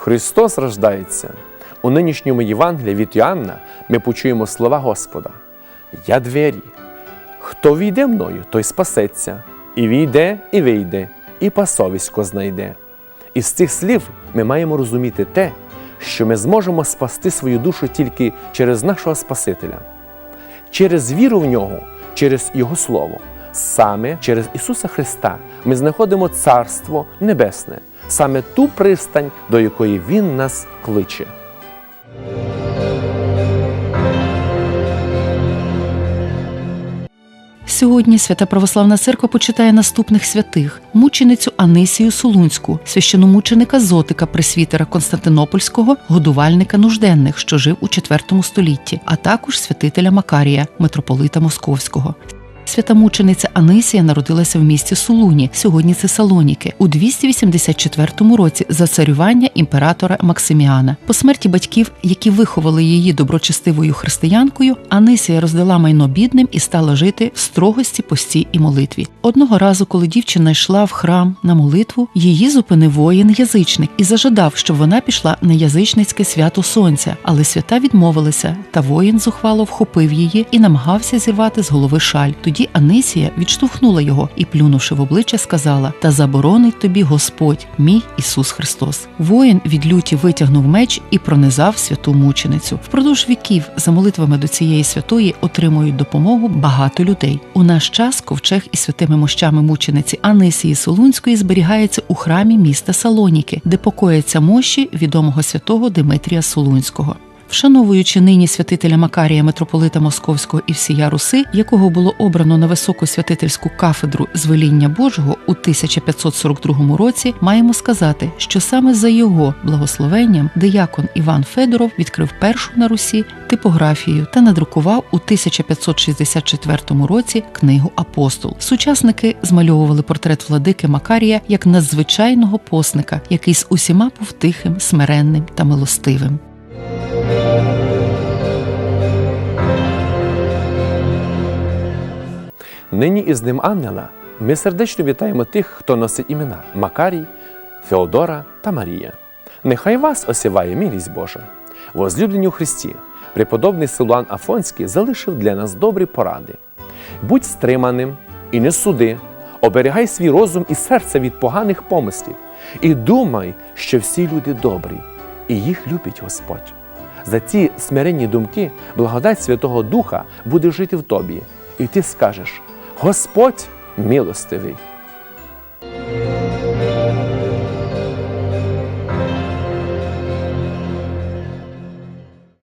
Христос рождається. У нинішньому Євангелії від Йоанна ми почуємо слова Господа: Я двері. Хто війде мною, той спасеться, і війде, і вийде, і пасовисько знайде. Із цих слів ми маємо розуміти те, що ми зможемо спасти свою душу тільки через нашого Спасителя, через віру в нього, через Його Слово. Саме через Ісуса Христа ми знаходимо Царство Небесне, саме ту пристань, до якої Він нас кличе. Сьогодні Свята Православна Церква почитає наступних святих: мученицю Анисію Солунську, священомученика Зотика Пресвітера Константинопольського, годувальника нужденних, що жив у IV столітті, а також святителя Макарія, митрополита Московського. Свята мучениця Анисія народилася в місті Солуні, сьогодні це Салоніки, у 284 році за царювання імператора Максиміана. По смерті батьків, які виховали її доброчестивою християнкою, Анисія роздала майно бідним і стала жити в строгості, пості і молитві. Одного разу, коли дівчина йшла в храм на молитву, її зупинив воїн-язичник і зажадав, щоб вона пішла на язичницьке свято сонця, але свята відмовилася, та воїн зухвало вхопив її і намагався зірвати з голови шаль. Тоді Анисія відштовхнула його і, плюнувши в обличчя, сказала: Та заборонить тобі Господь, мій Ісус Христос. Воїн від люті витягнув меч і пронизав святу мученицю. Впродовж віків за молитвами до цієї святої отримують допомогу багато людей. У наш час ковчег із святими мощами мучениці Анисії Солунської зберігається у храмі міста Салоніки, де покояться мощі відомого святого Димитрія Солунського. Вшановуючи нині святителя Макарія митрополита Московського і всія Руси, якого було обрано на високу святительську кафедру звеління Божого у 1542 році, маємо сказати, що саме за його благословенням диякон Іван Федоров відкрив першу на Русі типографію та надрукував у 1564 році книгу Апостол. Сучасники змальовували портрет владики Макарія як надзвичайного посника, який з усіма був тихим, смиренним та милостивим. Нині із Днем Ангела ми сердечно вітаємо тих, хто носить імена Макарій, Феодора та Марія. Нехай вас осіває милість Божа. Возлюблені у Христі, преподобний Силуан Афонський залишив для нас добрі поради. Будь стриманим і не суди, оберігай свій розум і серце від поганих помислів, і думай, що всі люди добрі, і їх любить Господь. За ці смиренні думки благодать Святого Духа буде жити в тобі, і ти скажеш: Господь милостивий,